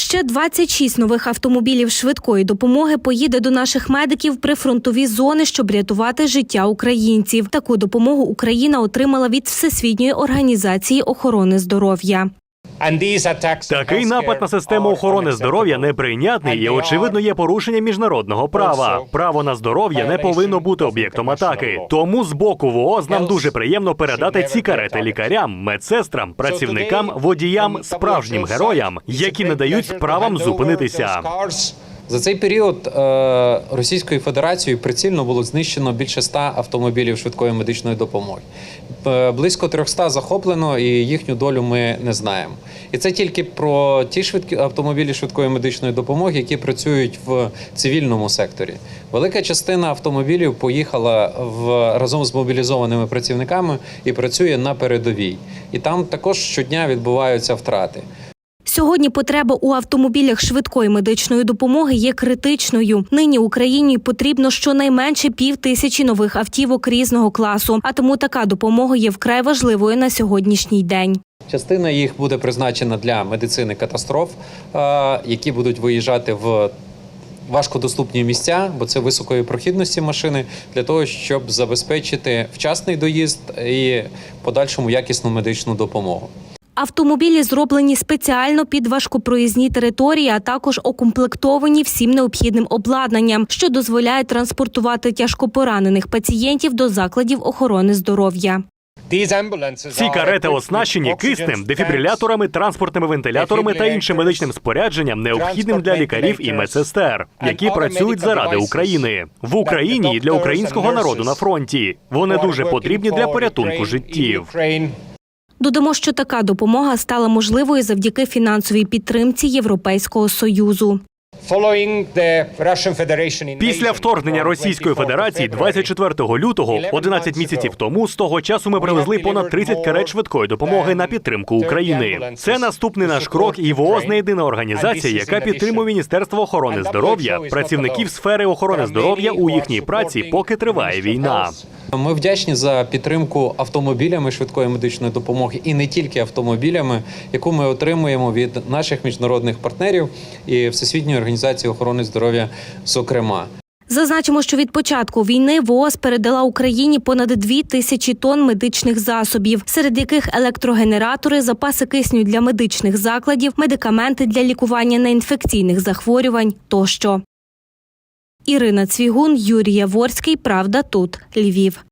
Ще 26 нових автомобілів швидкої допомоги поїде до наших медиків при фронтові зони, щоб рятувати життя українців. Таку допомогу Україна отримала від Всесвітньої організації охорони здоров'я. Такий напад на систему охорони здоров'я неприйнятний і очевидно є порушення міжнародного права. Право на здоров'я не повинно бути об'єктом атаки. Тому з боку ВООЗ нам дуже приємно передати ці карети лікарям, медсестрам, працівникам, водіям, справжнім героям, які не дають справам зупинитися. За цей період е, Російською Федерацією прицільно було знищено більше 100 автомобілів швидкої медичної допомоги. Е, Близько 300 захоплено, і їхню долю ми не знаємо. І це тільки про ті швидкі автомобілі швидкої медичної допомоги, які працюють в цивільному секторі. Велика частина автомобілів поїхала в разом з мобілізованими працівниками і працює на передовій. І там також щодня відбуваються втрати. Сьогодні потреба у автомобілях швидкої медичної допомоги є критичною. Нині Україні потрібно щонайменше пів тисячі нових автівок різного класу, а тому така допомога є вкрай важливою на сьогоднішній день. Частина їх буде призначена для медицини катастроф, е, які будуть виїжджати в важкодоступні місця, бо це високої прохідності машини, для того, щоб забезпечити вчасний доїзд і подальшому якісну медичну допомогу. Автомобілі зроблені спеціально під важкопроїзні території, а також окомплектовані всім необхідним обладнанням, що дозволяє транспортувати тяжкопоранених пацієнтів до закладів охорони здоров'я. Ці карети оснащені киснем, дефібриляторами, транспортними вентиляторами та іншим медичним спорядженням, необхідним для лікарів і медсестер, які працюють заради України в Україні і для українського народу на фронті. Вони дуже потрібні для порятунку життів. Додамо, що така допомога стала можливою завдяки фінансовій підтримці Європейського союзу. Після вторгнення Російської Федерації 24 лютого, 11 місяців тому, з того часу ми привезли понад 30 карет швидкої допомоги на підтримку України. Це наступний наш крок, і ВООЗ не єдина організація, яка підтримує Міністерство охорони здоров'я, працівників сфери охорони здоров'я у їхній праці, поки триває війна. Ми вдячні за підтримку автомобілями швидкої медичної допомоги і не тільки автомобілями, яку ми отримуємо від наших міжнародних партнерів і Всесвітньої організації охорони здоров'я, зокрема. Зазначимо, що від початку війни ВООЗ передала Україні понад дві тисячі тонн медичних засобів, серед яких електрогенератори, запаси кисню для медичних закладів, медикаменти для лікування неінфекційних захворювань тощо. Ірина Цвігун, Юрій Яворський. Правда тут. Львів.